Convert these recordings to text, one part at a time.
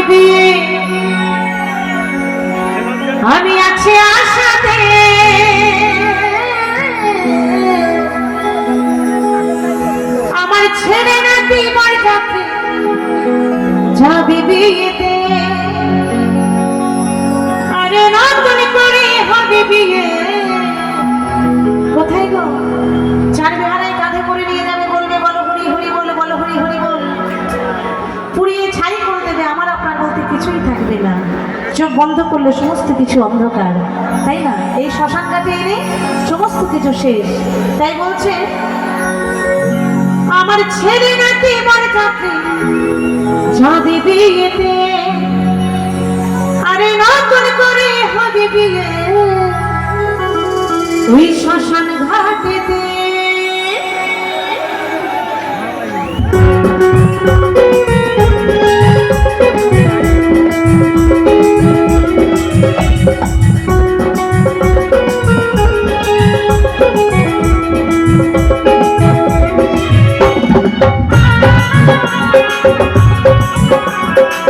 be বন্ধ করলে সমস্ত কিছু অন্ধকার, তাই না? এই শ্মশান এনে সমস্ত কিছু শেষ। তাই বলছে, আমার ছেলে নাকি এবার চাকরি যাবে বিয়েতে আরে নতুন করে হবে বিয়ে। ওই শ্মশান ঘাটেতে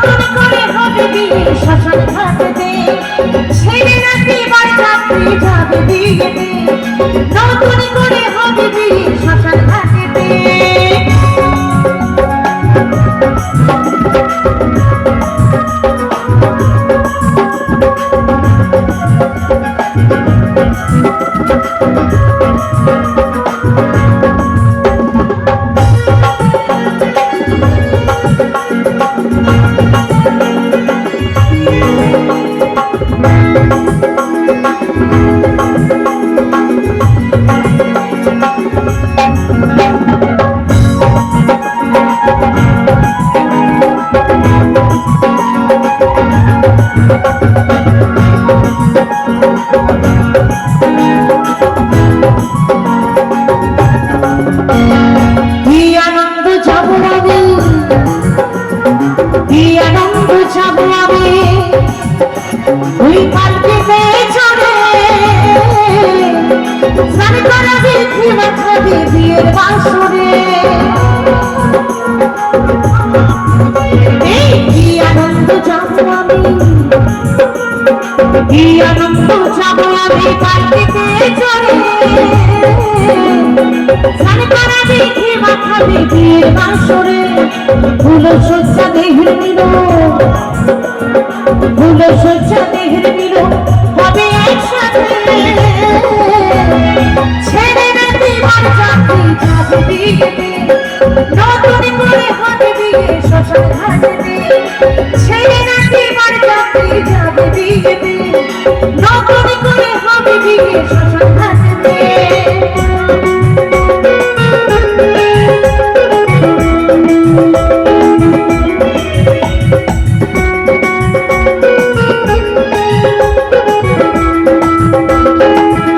নতুন করে হবে বিয়ে শ্মশান ঘাটেতে ছেড়ে না দিবার চাকরি যাবে বিয়েতে নতুন করে হবে বিয়ে শ্মশান ঘাটেতে কি কি আনন্দ যাব আমি চড়ে স্নান করাবি ক্ষীমা খাবি বিয়ের বাসরে ফুল সজ্জা দেহের নিল ফুল সজ্জা না দিবার চাকরি যাবে বিয়েতে। নতুন করে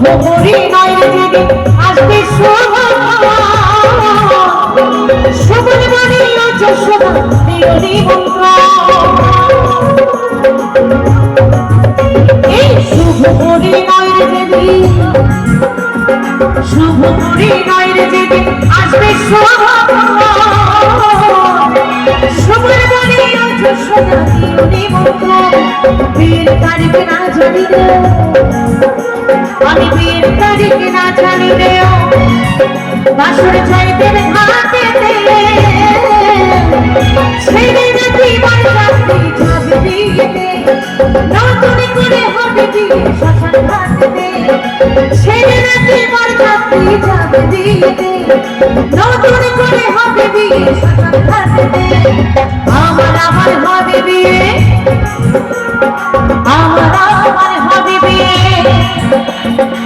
শুভ পরিণয়ের যেদিন আসবে শুভ। শুভর বাণী ও যশোদা প্রিয়রি মন্ত্র এই শুভ পরিণয়ের যেদিন শুভ পরিণয়ের যেদিন আসবে শুভ। বীর তারিখ না জানি আমি বীর তারিখ না জানি রে বাসর চাইতে হাতে ছেড়ে নাকি বাড়ি যাবে বিয়েতে নতুন করে হবে বিয়ে শ্মশান ঘাটে। ছেড়ে নাকি বাড়ি যাবে বিয়েতে নতুন করে হবে বিয়ে শ্মশান ঘাটে। আমার আমার হবে বিয়ে আমার আমার হবে বিয়ে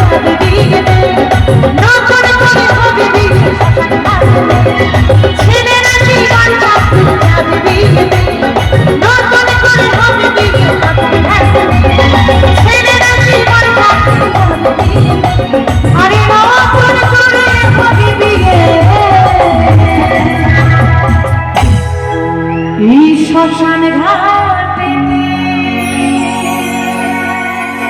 যাবে বিয়েতে